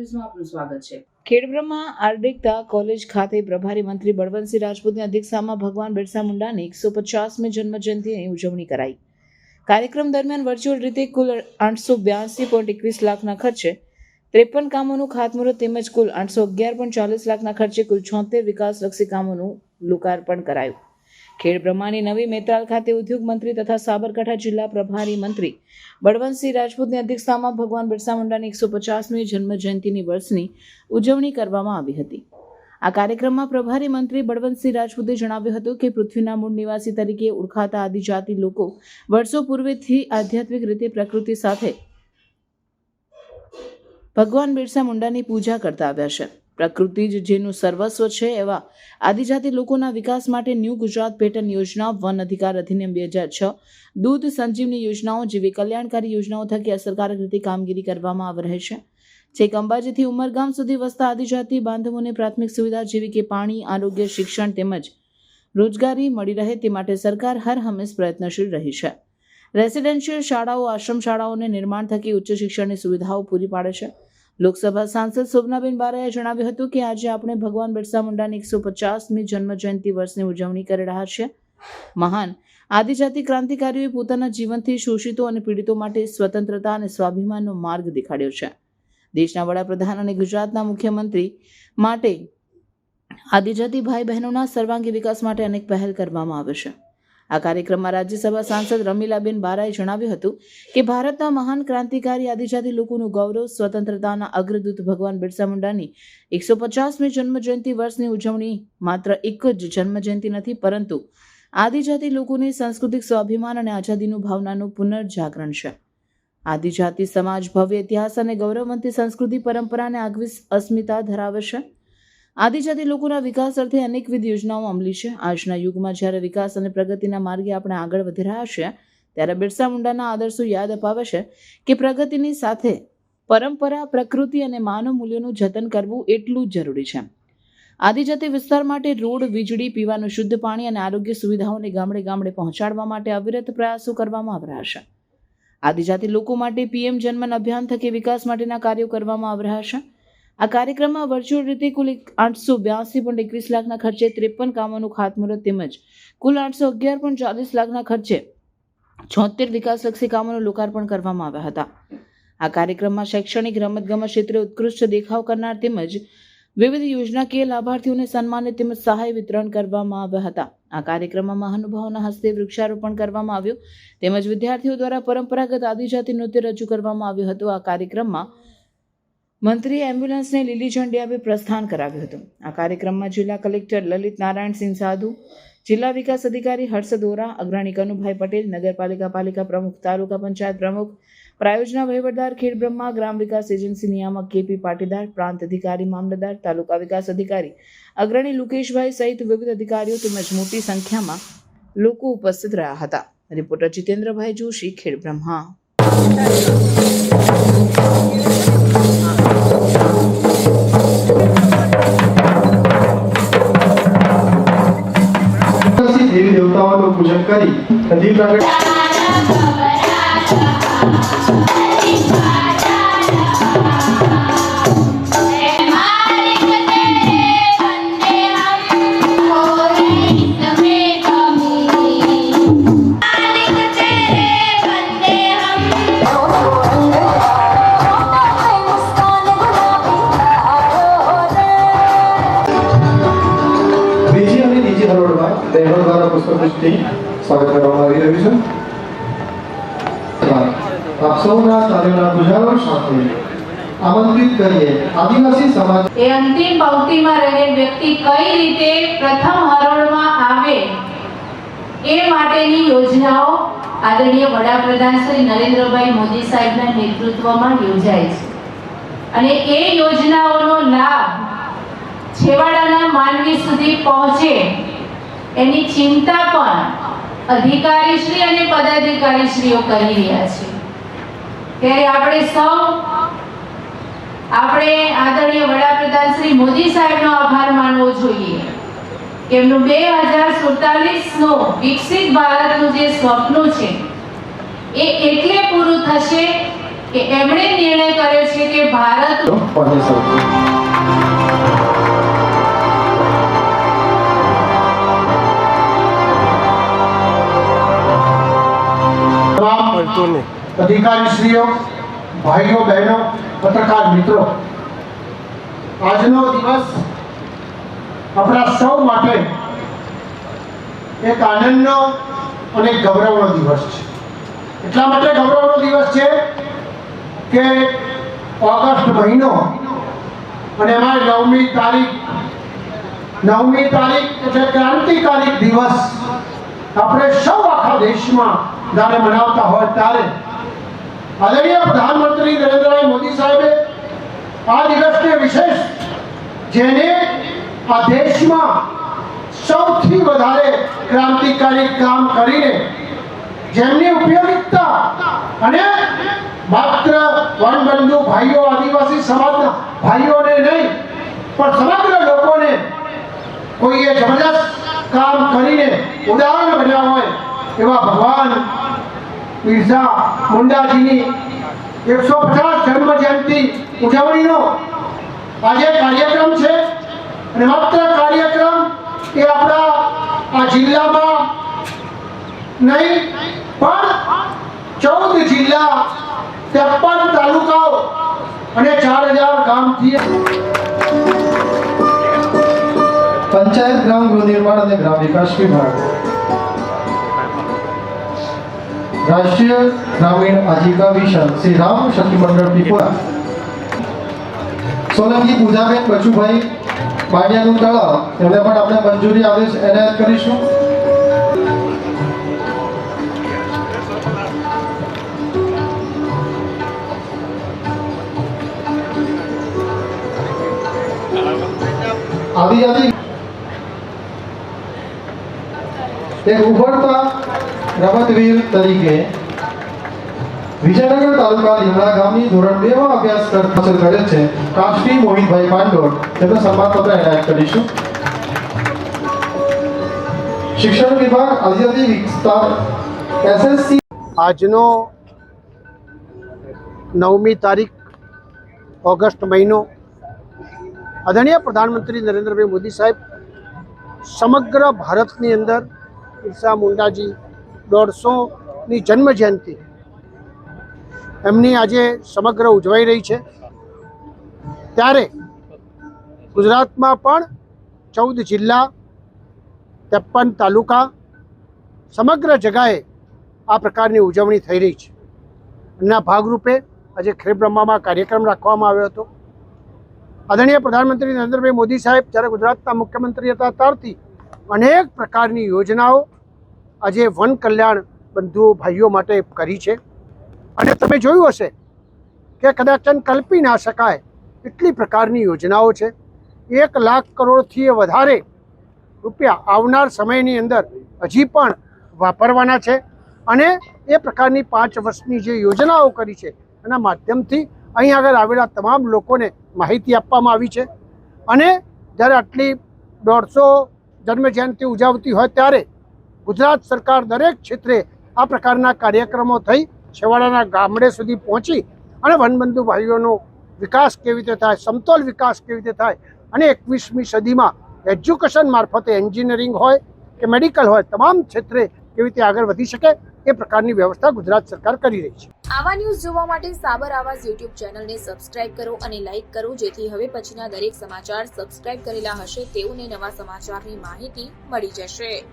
ન્યૂઝમાં આપનું સ્વાગત છે. ખેડબ્રહ્મા આર્ડિકતા કોલેજ ખાતે પ્રભારી મંત્રી બળવંતસિંહ રાજપૂતની અધ્યક્ષતામાં ભગવાન બિરસા મુંડાની એકસો પચાસમી જન્મજયંતિની ઉજવણી કરાઈ. કાર્યક્રમ દરમિયાન વર્ચ્યુઅલ રીતે કુલ આઠસો બ્યાસી પોઈન્ટ એકવીસ લાખના ખર્ચે ત્રેપન કામોનું ખાતમુહૂર્ત તેમજ કુલ આઠસો અગિયાર પોઈન્ટ ચાલીસ લાખના ખર્ચે કુલ છોતેર વિકાસલક્ષી કામોનું લોકાર્પણ કરાયું. ખેડબ્રહ્માની નવી મેત્રાલ ખાતે ઉદ્યોગ મંત્રી તથા સાબરકાંઠા જિલ્લા પ્રભારી મંત્રી બળવંતસિંહ રાજપૂતની અધ્યક્ષતામાં ભગવાન બિરસા મુંડાની એકસો પચાસમી જન્મ જયંતિની વર્ષની ઉજવણી કરવામાં આવી હતી. આ કાર્યક્રમમાં પ્રભારી મંત્રી બળવંતસિંહ રાજપૂતે જણાવ્યું હતું કે પૃથ્વીના મૂળ નિવાસી તરીકે ઓળખાતા આદિજાતિ લોકો વર્ષો પૂર્વેથી આધ્યાત્મિક રીતે પ્રકૃતિ સાથે ભગવાન બિરસા મુંડાની પૂજા કરતા આવ્યા છે. પ્રકૃતિ જ જેનું સર્વસ્વ છે એવા આદિજાતિ લોકોના વિકાસ માટે ન્યૂ ગુજરાત પેટર્ન યોજના વન અધિકાર અધિનિયમ બે હજાર છ, દૂધ સંજીવની યોજનાઓ જેવી કલ્યાણકારી યોજનાઓ થકી અસરકારક રીતે કામગીરી કરવામાં આવી રહી છે. છેક અંબાજીથી ઉમરગામ સુધી વસતા આદિજાતિ બાંધવોને પ્રાથમિક સુવિધા જેવી કે પાણી, આરોગ્ય, શિક્ષણ તેમજ રોજગારી મળી રહે તે માટે સરકાર હર હંમેશ પ્રયત્નશીલ રહી છે. રેસિડેન્શિયલ શાળાઓ, આશ્રમ શાળાઓને નિર્માણ થકી ઉચ્ચ શિક્ષણની સુવિધાઓ પૂરી પાડે છે. લોકસભા સાંસદ શોભનાબેન બારાએ જણાવ્યું હતું કે આજે આપણે ભગવાન બિરસા મુંડાની એકસો પચાસમી જન્મ જયંતિ વર્ષની ઉજવણી કરી રહ્યા છીએ. મહાન આદિજાતિ ક્રાંતિકારીઓએ પોતાના જીવનથી શોષિતો અને પીડિતો માટે સ્વતંત્રતા અને સ્વાભિમાનનો માર્ગ દેખાડ્યો છે. દેશના વડાપ્રધાન અને ગુજરાતના મુખ્યમંત્રી માટે આદિજાતિ ભાઈ બહેનોના સર્વાંગી વિકાસ માટે અનેક પહેલ કરવામાં આવે છે. આ કાર્યક્રમમાં રાજ્યસભા સાંસદ રમીલાબેન બારાએ જણાવ્યું હતું કે ભારતના મહાન ક્રાંતિકારી આદિજાતિ લોકોનું ગૌરવ, સ્વતંત્રતાના અગ્રદૂત ભગવાન બિરસા મુંડાની એકસો પચાસમી જન્મજયંતિ વર્ષની ઉજવણી માત્ર એક જ જન્મજયંતિ નથી, પરંતુ આદિજાતિ લોકોની સાંસ્કૃતિક સ્વાભિમાન અને આઝાદીનું ભાવનાનું પુનર્જાગરણ છે. આદિજાતિ સમાજ ભવ્ય ઇતિહાસ અને ગૌરવવંતી સંસ્કૃતિ પરંપરાને આગવી અસ્મિતા ધરાવે છે. આદિજાતિ લોકોના વિકાસ અર્થે અનેકવિધ યોજનાઓ અમલી છે. આજના યુગમાં જ્યારે વિકાસ અને પ્રગતિના માર્ગે આપણે આગળ વધી રહ્યા છીએ ત્યારે બિરસા મુંડાના આદર્શો યાદ અપાવે છે કે પ્રગતિની સાથે પરંપરા, પ્રકૃતિ અને માનવ મૂલ્યોનું જતન કરવું એટલું જ જરૂરી છે. આદિજાતિ વિસ્તાર માટે રોડ, વીજળી, પીવાનું શુદ્ધ પાણી અને આરોગ્ય સુવિધાઓને ગામડે ગામડે પહોંચાડવા માટે અવિરત પ્રયાસો કરવામાં આવી રહ્યા છે. આદિજાતિ લોકો માટે પીએમ જન્મન અભિયાન થકી વિકાસ માટેના કાર્યો કરવામાં આવી રહ્યા છે. આ કાર્યક્રમમાં વર્ચ્યુઅલ રીતે કુલ આઠસો બ્યાસી પોઈન્ટ એકવીસ લાખના ખર્ચે ત્રેપન કામોનું ખાતમુહૂર્ત તેમજ કુલ આઠસો અગિયાર પોઈન્ટ ચાલીસ લાખના ખર્ચે છોતેર વિકાસલક્ષી કામોનું લોકાર્પણ કરવામાં આવ્યા હતા. આ કાર્યક્રમમાં શૈક્ષણિક રમતગમત ક્ષેત્રે ઉત્કૃષ્ટ દેખાવ કરનાર તેમજ વિવિધ યોજનાકીય લાભાર્થીઓને સન્માનિત તેમજ સહાય વિતરણ કરવામાં આવ્યા હતા. આ કાર્યક્રમમાં મહાનુભાવોના હસ્તે વૃક્ષારોપણ કરવામાં આવ્યું તેમજ વિદ્યાર્થીઓ દ્વારા પરંપરાગત આદિજાતિ નૃત્ય રજૂ કરવામાં આવ્યું હતું. આ કાર્યક્રમમાં મંત્રીએ એમ્બ્યુલન્સને લીલી ઝંડી આપી પ્રસ્થાન કરાવ્યું હતું. આ કાર્યક્રમમાં જિલ્લા કલેક્ટર લલિત નારાયણસિંહ સાધુ, જિલ્લા વિકાસ અધિકારી હર્ષ દોરા, અગ્રણી કનુભાઈ પટેલ, નગરપાલિકા પાલિકા પ્રમુખ, તાલુકા પંચાયત પ્રમુખ, પ્રાયોજના વહીવટદાર ખેડબ્રહ્મા ગ્રામ વિકાસ એજન્સી નિયામક કેપી પાટીદાર, પ્રાંત અધિકારી મામલતદાર, તાલુકા વિકાસ અધિકારી, અગ્રણી લુકેશભાઈ સહિત વિવિધ અધિકારીઓ તેમજ મોટી સંખ્યામાં લોકો ઉપસ્થિત રહ્યા હતા. રિપોર્ટર જીતેન્દ્રભાઈ જોશી ખેડબ્રહ્મા દેવી દેવતાઓનું પૂજન કરી નદી પ્રગટ આદરણીય વડાપ્રધાન શ્રી નરેન્દ્રભાઈ મોદી સાહેબના નેતૃત્વમાં યોજાય છે. અને એ યોજનાઓનો લાભ છેવાડાના માનવી સુધી પહોંચે એની ચિંતા પણ અધિકારીશ્રી અને પદાધિકારીશ્રીઓ કરી રહ્યા છે. ત્યારે આપણે સૌ, આપણે આદરણીય વડાપ્રધાન શ્રી મોદી સાહેબનો આભાર માનવો જોઈએ. એમનું બે હજાર સુડતાલીસનું વિકસિત ભારતનું જે સ્વપ્ન છે, એ એટલે પૂરું થશે કે એમણે નિર્ણય કર્યો છે કે ભારત તમામ અધિકારીશ્રીઓ, ભાઈઓ, બહેનો, પત્રકાર મિત્રો, આજનો દિવસ આપણા સૌ માટે એક આનંદનો અને ગૌરવનો દિવસ છે. એટલા માટે ગૌરવનો દિવસ છે કે ઓગસ્ટ મહિનો અને એમાં નવમી તારીખ નવમી તારીખ એટલે ક્રાંતિકારી દિવસ આપણે સૌ આખા દેશમાં જ્યારે મનાવતા હોય ત્યારે આદરણીય પ્રધાનમંત્રી નરેન્દ્રભાઈ મોદી સાહેબે આ દિવસને વિશેષ જેને આ દેશમાં સૌથી વધારે ક્રાંતિકારી કામ કરીને જેમની ઉપયોગિતા અને માત્ર વનબંધુ ભાઈઓ આદિવાસી સમાજના ભાઈઓને નહીં, પણ સમગ્ર લોકોને કોઈએ જબરદસ્ત કામ કરીને ઉદાહરણ બન્યા હોય એવા ભગવાન બિરસા મુંડાજીની એકસો પચાસ જન્મ જયંતિ ઉજવણીનો આજે કાર્યક્રમ છે. અને માત્ર કાર્યક્રમ એ આપણા આ જિલ્લામાં નહીં, પણ ચૌદ જિલ્લા ત્રેપન તાલુકાઓ અને ચાર હજાર ગામથી પંચાયત ગ્રામ ગૃહ નિર્માણ અને ગ્રામ વિકાસ વિભાગ. રાષ્ટ્રીય ગ્રામીણ આજીવિકા મિશન, શ્રી રામ શક્તિ મંડળ પીપળા સોલંકી પૂજાબેન કચુભાઈ બાડિયાનું તળાવ, એમને પણ આપણે મંજૂરી આદેશ એનાયત કરીશું. આદિજાતિ એક ઉભરતા રમતવીર તરીકે વિજયનગર તાલુકા લીમડા ગામની ધોરણ બે માં અભ્યાસ કર- હાંસલ કરેલ છે. કાષ્ટી મોહિતભાઈ પાંડોળ. તેમને સન્માનપત્ર એનાયત કરીશું. શિક્ષણ વિભાગ આદિજાતિ વિસ્તાર એસએસસી આજનો નવમી તારીખ ઓગસ્ટ મહિનો આદરણીય પ્રધાનમંત્રી નરેન્દ્રભાઈ મોદી સાહેબ, સમગ્ર ભારતની અંદર બિરસા મુંડાજી દોઢસોની જન્મ જયંતિ એમની આજે સમગ્ર ઉજવાઈ રહી છે. ત્યારે ગુજરાતમાં પણ ચૌદ જિલ્લા, ત્રેપન તાલુકા સમગ્ર જગાએ આ પ્રકારની ઉજવણી થઈ રહી છે. એના ભાગરૂપે આજે ખેડબ્રહ્મામાં કાર્યક્રમ રાખવામાં આવ્યો હતો. આદરણીય પ્રધાનમંત્રી નરેન્દ્રભાઈ મોદી સાહેબ જ્યારે ગુજરાતના મુખ્યમંત્રી હતા ત્યારથી અનેક પ્રકારની યોજનાઓ આજે વન કલ્યાણ બંધુઓ ભાઈઓ માટે કરી છે. અને તમે જોયું હશે કે કદાચ કલ્પી ના શકાય એટલી પ્રકારની યોજનાઓ છે. એક લાખ કરોડથી વધારે રૂપિયા આવનાર સમયની અંદર હજી પણ વાપરવાના છે. અને એ પ્રકારની પાંચ વર્ષની જે યોજનાઓ કરી છે એના માધ્યમથી અહીં આગળ આવેલા તમામ લોકોને માહિતી આપવામાં આવી છે. અને જ્યારે આટલી દોઢસો જન્મજયંતિ ઉજવતી હોય ત્યારે ગુજરાત સરકાર દરેક ક્ષેત્રે આ પ્રકારના કાર્યક્રમો થઈ છેવાડાના ગામડે સુધી પહોંચી અને વનબંધુ ભાઈઓનો વિકાસ કેવી રીતે થાય, સમતોલ વિકાસ કેવી રીતે થાય અને એકવીસમી સદીમાં એજ્યુકેશન મારફતે એન્જિનિયરિંગ હોય કે મેડિકલ હોય, તમામ ક્ષેત્રે કેવી રીતે આગળ વધી શકે એ પ્રકારની વ્યવસ્થા ગુજરાત સરકાર કરી રહી છે. આવા ન્યૂઝ જોવા માટે સાબર આવાજ યુટ્યુબ ચેનલને સબસ્ક્રાઇબ કરો અને લાઇક કરો, જેથી હવે પછીના દરેક સમાચાર સબસ્ક્રાઇબ કરેલા હશે તેઓને નવા સમાચારની માહિતી મળી જશે.